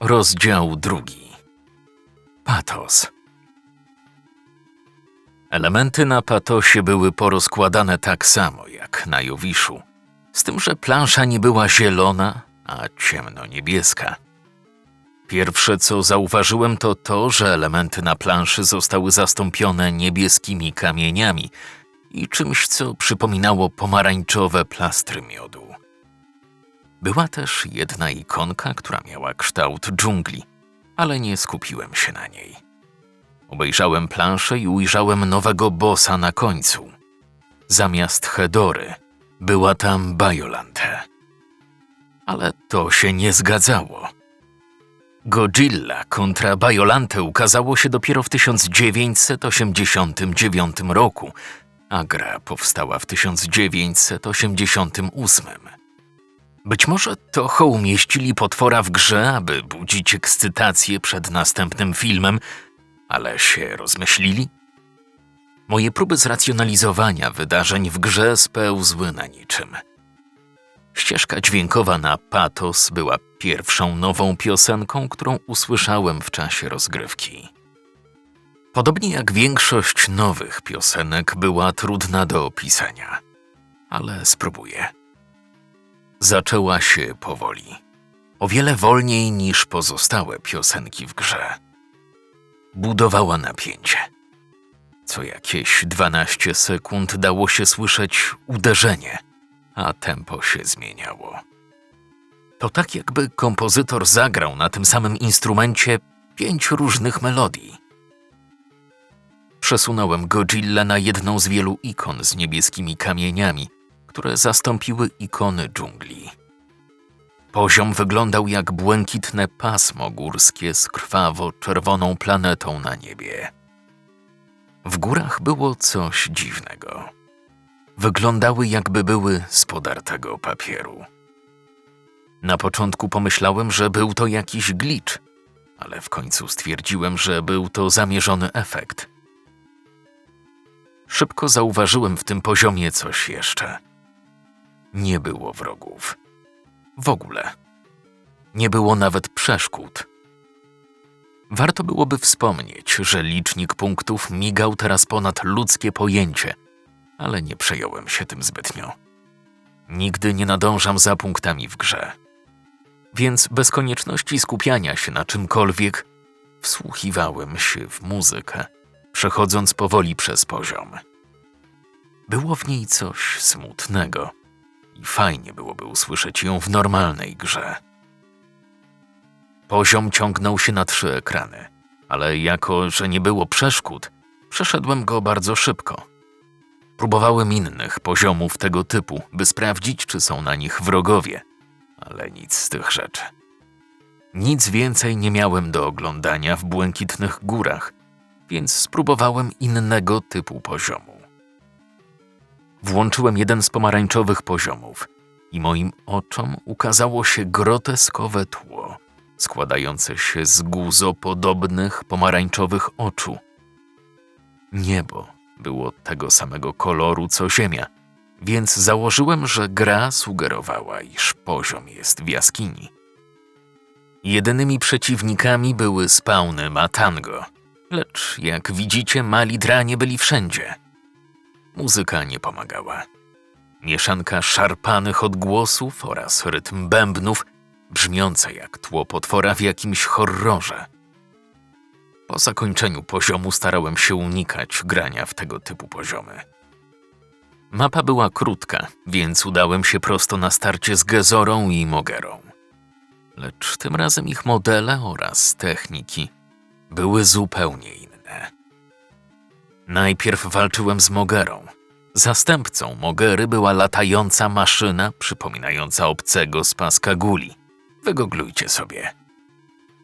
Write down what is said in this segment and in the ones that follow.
Rozdział drugi. Patos. Elementy na patosie były porozkładane tak samo jak na Jowiszu, z tym, że plansza nie była zielona, a ciemno-niebieska. Pierwsze, co zauważyłem, to to, że elementy na planszy zostały zastąpione niebieskimi kamieniami i czymś, co przypominało pomarańczowe plastry miodu. Była też jedna ikonka, która miała kształt dżungli, ale nie skupiłem się na niej. Obejrzałem planszę i ujrzałem nowego bossa na końcu. Zamiast Hedory była tam Bajolante. Ale to się nie zgadzało. Godzilla kontra Bajolante ukazało się dopiero w 1989 roku, a gra powstała w 1988. Być może Toho umieścili potwora w grze, aby budzić ekscytację przed następnym filmem, ale się rozmyślili? Moje próby zracjonalizowania wydarzeń w grze spełzły na niczym. Ścieżka dźwiękowa na Patos była pierwszą nową piosenką, którą usłyszałem w czasie rozgrywki. Podobnie jak większość nowych piosenek, była trudna do opisania, ale spróbuję. Zaczęła się powoli, o wiele wolniej niż pozostałe piosenki w grze. Budowała napięcie. Co jakieś 12 sekund dało się słyszeć uderzenie, a tempo się zmieniało. To tak jakby kompozytor zagrał na tym samym instrumencie pięć różnych melodii. Przesunąłem Godzilla na jedną z wielu ikon z niebieskimi kamieniami, które zastąpiły ikony dżungli. Poziom wyglądał jak błękitne pasmo górskie z krwawo-czerwoną planetą na niebie. W górach było coś dziwnego. Wyglądały jakby były z podartego papieru. Na początku pomyślałem, że był to jakiś glitch, ale w końcu stwierdziłem, że był to zamierzony efekt. Szybko zauważyłem w tym poziomie coś jeszcze. Nie było wrogów. W ogóle. Nie było nawet przeszkód. Warto byłoby wspomnieć, że licznik punktów migał teraz ponad ludzkie pojęcie, ale nie przejąłem się tym zbytnio. Nigdy nie nadążam za punktami w grze. Więc bez konieczności skupiania się na czymkolwiek, wsłuchiwałem się w muzykę, przechodząc powoli przez poziom. Było w niej coś smutnego i fajnie byłoby usłyszeć ją w normalnej grze. Poziom ciągnął się na trzy ekrany, ale jako, że nie było przeszkód, przeszedłem go bardzo szybko. Próbowałem innych poziomów tego typu, by sprawdzić, czy są na nich wrogowie, ale nic z tych rzeczy. Nic więcej nie miałem do oglądania w błękitnych górach, więc spróbowałem innego typu poziomu. Włączyłem jeden z pomarańczowych poziomów i moim oczom ukazało się groteskowe tło, składające się z guzopodobnych pomarańczowych oczu. Niebo było tego samego koloru co Ziemia, więc założyłem, że gra sugerowała, iż poziom jest w jaskini. Jedynymi przeciwnikami były spawny Matango, lecz jak widzicie, mali dranie byli wszędzie – Muzyka nie pomagała. Mieszanka szarpanych odgłosów oraz rytm bębnów, brzmiące jak tło potwora w jakimś horrorze. Po zakończeniu poziomu starałem się unikać grania w tego typu poziomy. Mapa była krótka, więc udałem się prosto na starcie z Gezorą i Mogerą. Lecz tym razem ich modele oraz techniki były zupełnie inne. Najpierw walczyłem z Mogerą. Zastępcą Mogery była latająca maszyna przypominająca obcego z paska guli. Wygooglujcie sobie.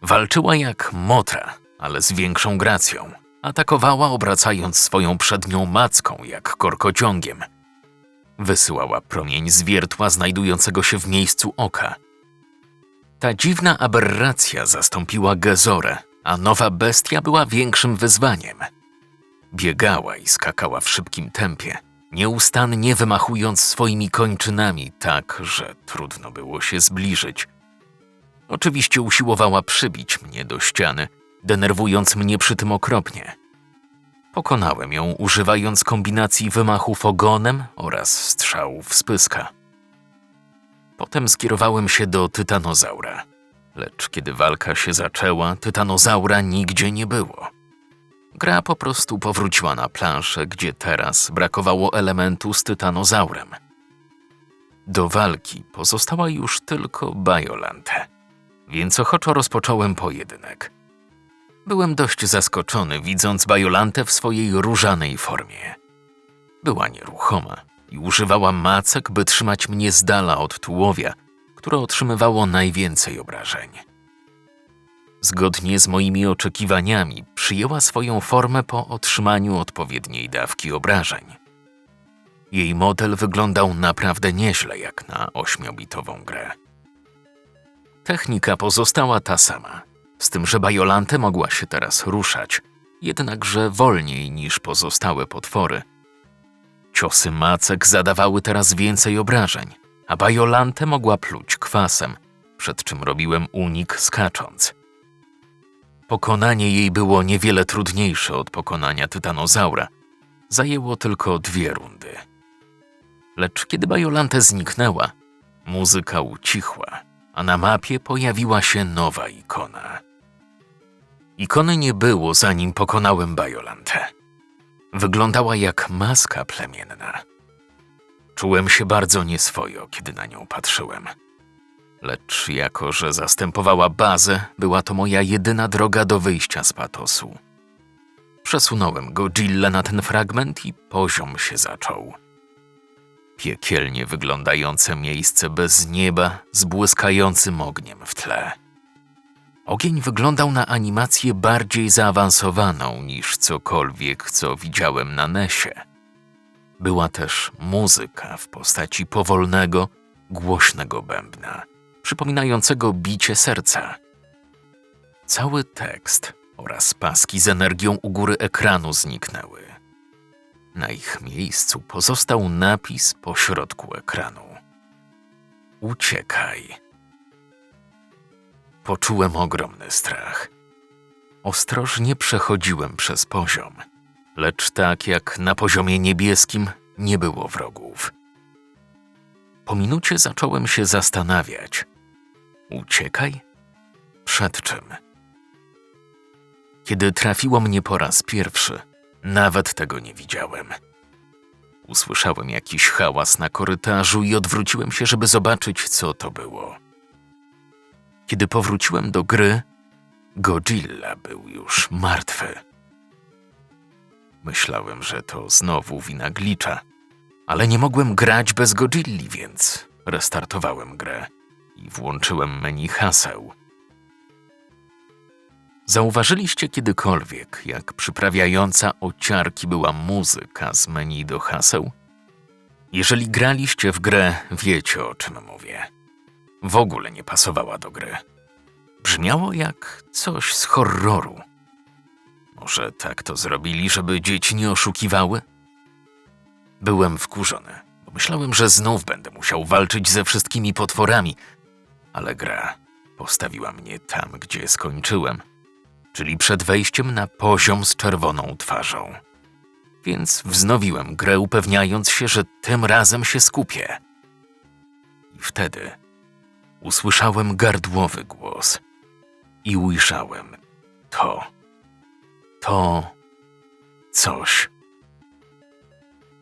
Walczyła jak motra, ale z większą gracją. Atakowała obracając swoją przednią macką jak korkociągiem. Wysyłała promień zwiertła znajdującego się w miejscu oka. Ta dziwna aberracja zastąpiła Gezorę, a nowa bestia była większym wyzwaniem – Biegała i skakała w szybkim tempie, nieustannie wymachując swoimi kończynami tak, że trudno było się zbliżyć. Oczywiście usiłowała przybić mnie do ściany, denerwując mnie przy tym okropnie. Pokonałem ją używając kombinacji wymachów ogonem oraz strzałów z pyska. Potem skierowałem się do tytanozaura, lecz kiedy walka się zaczęła, tytanozaura nigdzie nie było. Gra po prostu powróciła na planszę, gdzie teraz brakowało elementu z tytanozaurem. Do walki pozostała już tylko Bajolante, więc ochoczo rozpocząłem pojedynek. Byłem dość zaskoczony, widząc Bajolantę w swojej różanej formie. Była nieruchoma i używała macek, by trzymać mnie z dala od tułowia, które otrzymywało najwięcej obrażeń. Zgodnie z moimi oczekiwaniami, przyjęła swoją formę po otrzymaniu odpowiedniej dawki obrażeń. Jej model wyglądał naprawdę nieźle jak na ośmiobitową grę. Technika pozostała ta sama, z tym, że Bajolante mogła się teraz ruszać, jednakże wolniej niż pozostałe potwory. Ciosy macek zadawały teraz więcej obrażeń, a Bajolante mogła pluć kwasem, przed czym robiłem unik skacząc. Pokonanie jej było niewiele trudniejsze od pokonania tytanozaura. Zajęło tylko dwie rundy. Lecz kiedy Bajolante zniknęła, muzyka ucichła, a na mapie pojawiła się nowa ikona. Ikony nie było, zanim pokonałem Bajolantę. Wyglądała jak maska plemienna. Czułem się bardzo nieswojo, kiedy na nią patrzyłem. Lecz jako, że zastępowała bazę, była to moja jedyna droga do wyjścia z patosu. Przesunąłem Godzilla na ten fragment i poziom się zaczął. Piekielnie wyglądające miejsce bez nieba z błyskającym ogniem w tle. Ogień wyglądał na animację bardziej zaawansowaną niż cokolwiek, co widziałem na Nesie. Była też muzyka w postaci powolnego, głośnego bębna, przypominającego bicie serca. Cały tekst oraz paski z energią u góry ekranu zniknęły. Na ich miejscu pozostał napis po środku ekranu. Uciekaj. Poczułem ogromny strach. Ostrożnie przechodziłem przez poziom, lecz tak jak na poziomie niebieskim nie było wrogów. Po minucie zacząłem się zastanawiać. Uciekaj? Przed czym? Kiedy trafiło mnie po raz pierwszy, nawet tego nie widziałem. Usłyszałem jakiś hałas na korytarzu i odwróciłem się, żeby zobaczyć, co to było. Kiedy powróciłem do gry, Godzilla był już martwy. Myślałem, że to znowu wina glicza, ale nie mogłem grać bez Godzilli, więc restartowałem grę włączyłem menu haseł. Zauważyliście kiedykolwiek, jak przyprawiająca ociarki była muzyka z menu do haseł? Jeżeli graliście w grę, wiecie o czym mówię. W ogóle nie pasowała do gry. Brzmiało jak coś z horroru. Może tak to zrobili, żeby dzieci nie oszukiwały? Byłem wkurzony, bo myślałem, że znów będę musiał walczyć ze wszystkimi potworami, ale gra postawiła mnie tam, gdzie skończyłem – czyli przed wejściem na poziom z czerwoną twarzą. Więc wznowiłem grę, upewniając się, że tym razem się skupię. I wtedy usłyszałem gardłowy głos i ujrzałem to, to coś.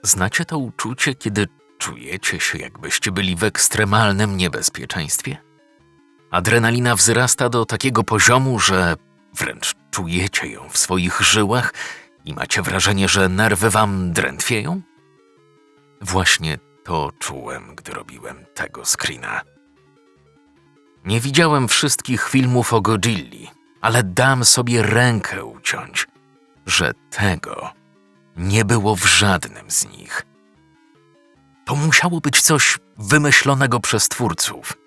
Znacie to uczucie, kiedy czujecie się, jakbyście byli w ekstremalnym niebezpieczeństwie? Adrenalina wzrasta do takiego poziomu, że Wręcz czujecie ją w swoich żyłach i macie wrażenie, że nerwy wam drętwieją? Właśnie to czułem, gdy robiłem tego screena. Nie widziałem wszystkich filmów o Godzilli, ale dam sobie rękę uciąć, że tego nie było w żadnym z nich. To musiało być coś wymyślonego przez twórców.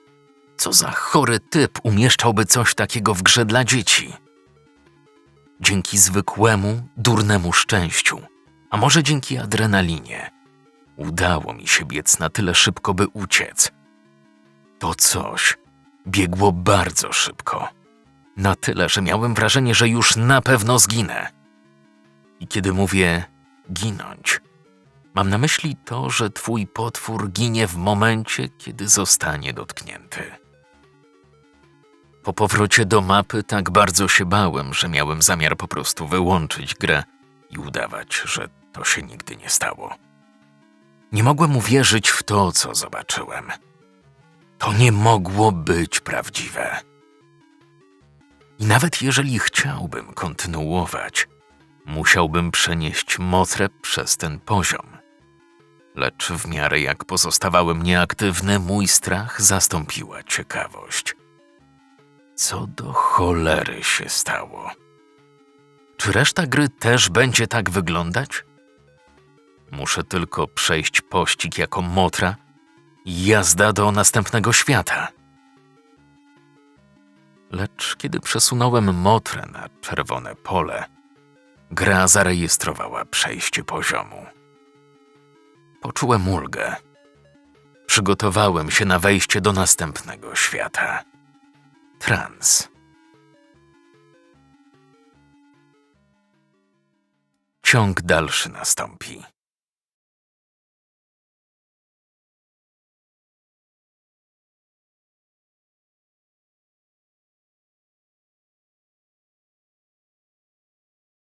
Co za chory typ umieszczałby coś takiego w grze dla dzieci? dzięki zwykłemu, durnemu szczęściu, a może dzięki adrenalinie, udało mi się biec na tyle szybko, by uciec. To coś biegło bardzo szybko. Na tyle, że miałem wrażenie, że już na pewno zginę. I kiedy mówię ginąć, mam na myśli to, że twój potwór ginie w momencie, kiedy zostanie dotknięty. Po powrocie do mapy tak bardzo się bałem, że miałem zamiar po prostu wyłączyć grę i udawać, że to się nigdy nie stało. Nie mogłem uwierzyć w to, co zobaczyłem. To nie mogło być prawdziwe. I nawet jeżeli chciałbym kontynuować, musiałbym przenieść motrę przez ten poziom. Lecz w miarę jak pozostawałem nieaktywny, mój strach zastąpiła ciekawość. Co do cholery się stało? Czy reszta gry też będzie tak wyglądać? Muszę tylko przejść pościg jako motra i jazda do następnego świata. Lecz kiedy przesunąłem motrę na czerwone pole, gra zarejestrowała przejście poziomu. Poczułem ulgę. Przygotowałem się na wejście do następnego świata. Trans. Ciąg dalszy nastąpi.